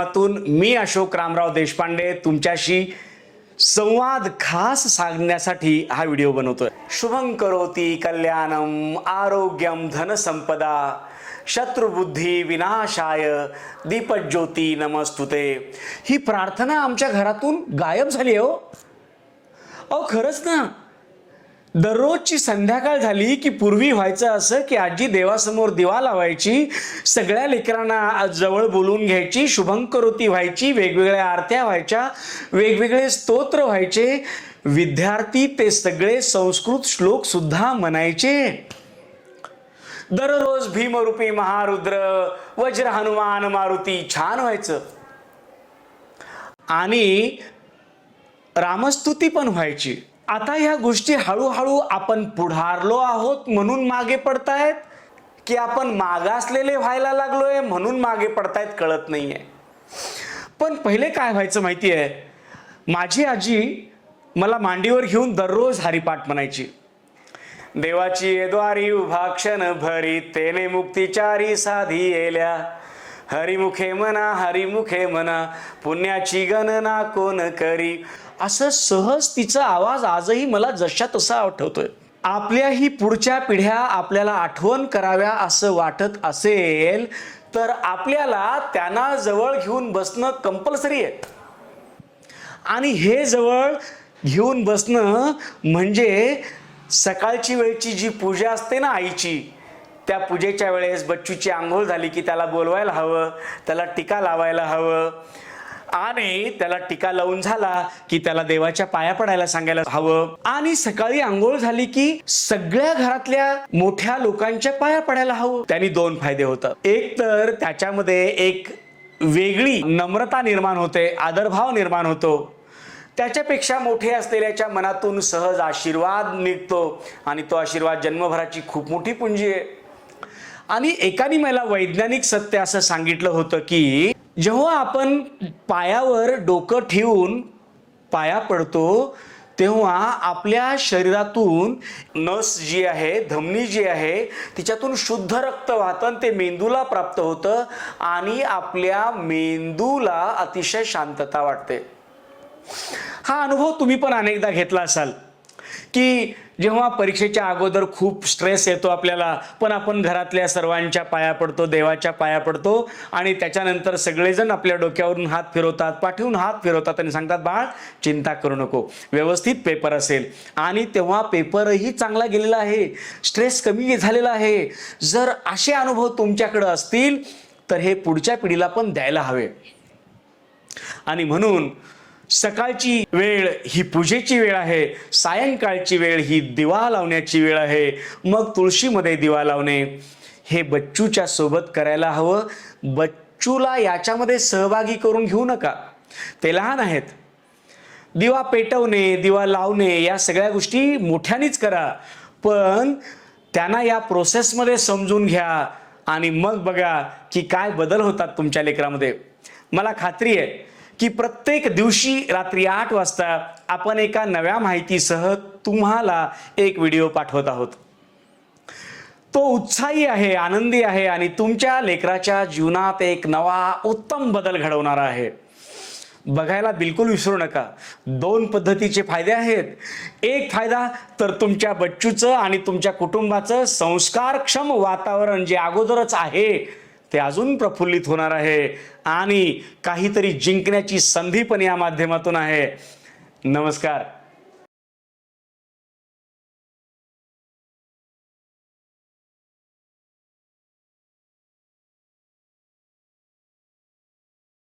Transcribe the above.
माध्यमातून मी अशोक रामराव देशपांडे तुमच्याशी संवाद खास सांगण्यासाठी हा व्हिडिओ बनवतोय. शुभं करोती कल्याणम आरोग्यम धनसंपदा शत्रुबुद्धी विनाशाय दीपज्योती नमस्तुते. ही प्रार्थना आमच्या घरातून गायब झाली हो. अहो खरंच ना दररोजची संध्याकाळ झाली की पूर्वी व्हायचं असं की आजी देवासमोर दिवा लावायची सगळ्या लेकरांना जवळ बोलून घ्यायची शुभंकरोती व्हायची वेगवेगळ्या आरत्या व्हायच्या वेगवेगळे स्तोत्र व्हायचे. विद्यार्थी ते सगळे संस्कृत श्लोक सुद्धा म्हणायचे. दररोज भीमरूपी महारुद्र वज्र हनुमान मारुती छान व्हायचं. आणि रामस्तुती पण व्हायची. आता ह्या गोष्टी हळूहळू आपण पुढारलो आहोत म्हणून मागे पडतायत की आपण मागासलेले व्हायला लागलोय म्हणून मागे पडतायत कळत नाहीये. पण पहिले काय व्हायचं माहिती आहे माझी आजी मला मांडीवर घेऊन दररोज हरिपाठ म्हणायची. देवाची येद्वारी उभा क्षण भरी तेने मुक्तिचारी साधी येल्या. हरिमुखे म्हणा हरिमुखे म्हणा पुण्याची गणना कोण करी? असं सहज तिचा आवाज आजही मला जशा तसा आठवतोय. आपल्याही पुढच्या पिढ्या आपल्याला आठवण कराव्या असं वाटत असेल तर आपल्याला त्यांना जवळ घेऊन बसणं कंपल्सरी आहे. आणि हे जवळ घेऊन बसणं म्हणजे सकाळची वेळची जी पूजा असते ना आईची त्या पूजेच्या वेळेस बच्चूची आंघोळ झाली की त्याला बोलवायला हवं त्याला टीका लावायला हवं. आणि त्याला टीका लावून झाला की त्याला देवाच्या पाया पडायला सांगायला हवं. आणि सकाळी आंघोळ झाली की सगळ्या घरातल्या मोठ्या लोकांच्या पाया पडायला हवं. त्यांनी दोन फायदे होतात. एक तर त्याच्यामध्ये एक वेगळी नम्रता निर्माण होते आदरभाव निर्माण होतो. त्याच्यापेक्षा मोठे असलेल्याच्या मनातून सहज आशीर्वाद निघतो आणि तो आशीर्वाद जन्मभराची खूप मोठी पुंजी आहे. आणि एकाने मला वैज्ञानिक सत्य असं सांगितलं होतं की जेव्हा आपण पायावर डोकं ठेवून पाया पडतो तेव्हा आपल्या शरीरातून नस जी आहे धमनी जी आहे तिच्यातून शुद्ध रक्त वाहतं ते मेंदूला प्राप्त होतं आणि आपल्या मेंदूला अतिशय शांतता वाटते. हा अनुभव तुम्ही पण अनेकदा घेतला असाल. की जेव्हा परीक्षेच्या अगोदर खूप स्ट्रेस येतो आपल्याला पण आपण घरातल्या सर्वांच्या पाया पडतो देवाच्या पाया पडतो आणि त्याच्यानंतर सगळेजण आपल्या डोक्यावरून हात फिरवतात पाठवून हात फिरवतात आणि सांगतात बाळ चिंता करू नको. व्यवस्थित पेपर असेल. आणि तेव्हा पेपरही चांगला गेलेला आहे. स्ट्रेस कमी झालेला आहे. जर असे अनुभव तुमच्याकडे असतील तर हे पुढच्या पिढीला पण द्यायला हवे. आणि म्हणून सकाळची वेळ ही पूजेची वेळ आहे सायंकाळची वेळ ही दिवा लावण्याची वेळ आहे. मग तुळशीमध्ये दिवा लावणे हे बच्चूच्या सोबत करायला हवं. बच्चूला याच्यामध्ये सहभागी करून घेऊ नका. ते लहान आहेत. दिवा पेटवणे दिवा लावणे या सगळ्या गोष्टी मोठ्यानेच करा. पण त्यांना या प्रोसेसमध्ये समजून घ्या आणि मग बघा की काय बदल होतात तुमच्या लेकरामध्ये. मला खात्री आहे की प्रत्येक दिवशी रात्री आठ वाजता आपण एका नव्या माहितीसह तुम्हाला एक व्हिडिओ पाठवत आहोत. तो उत्साही आहे आनंदी आहे आणि तुमच्या लेकराच्या जीवनात एक नवा उत्तम बदल घडवणारा आहे. बघायला बिलकुल विसरू नका. दोन पद्धतीचे फायदे आहेत. एक फायदा तर तुमच्या बच्चूचं आणि तुमच्या कुटुंबाचं संस्कारक्षम वातावरण जे अगोदरच आहे ते अजून प्रफुल्लित होणार आहे. आणि काहीतरी जिंकण्याची संधी पण या माध्यमातून आहे. नमस्कार.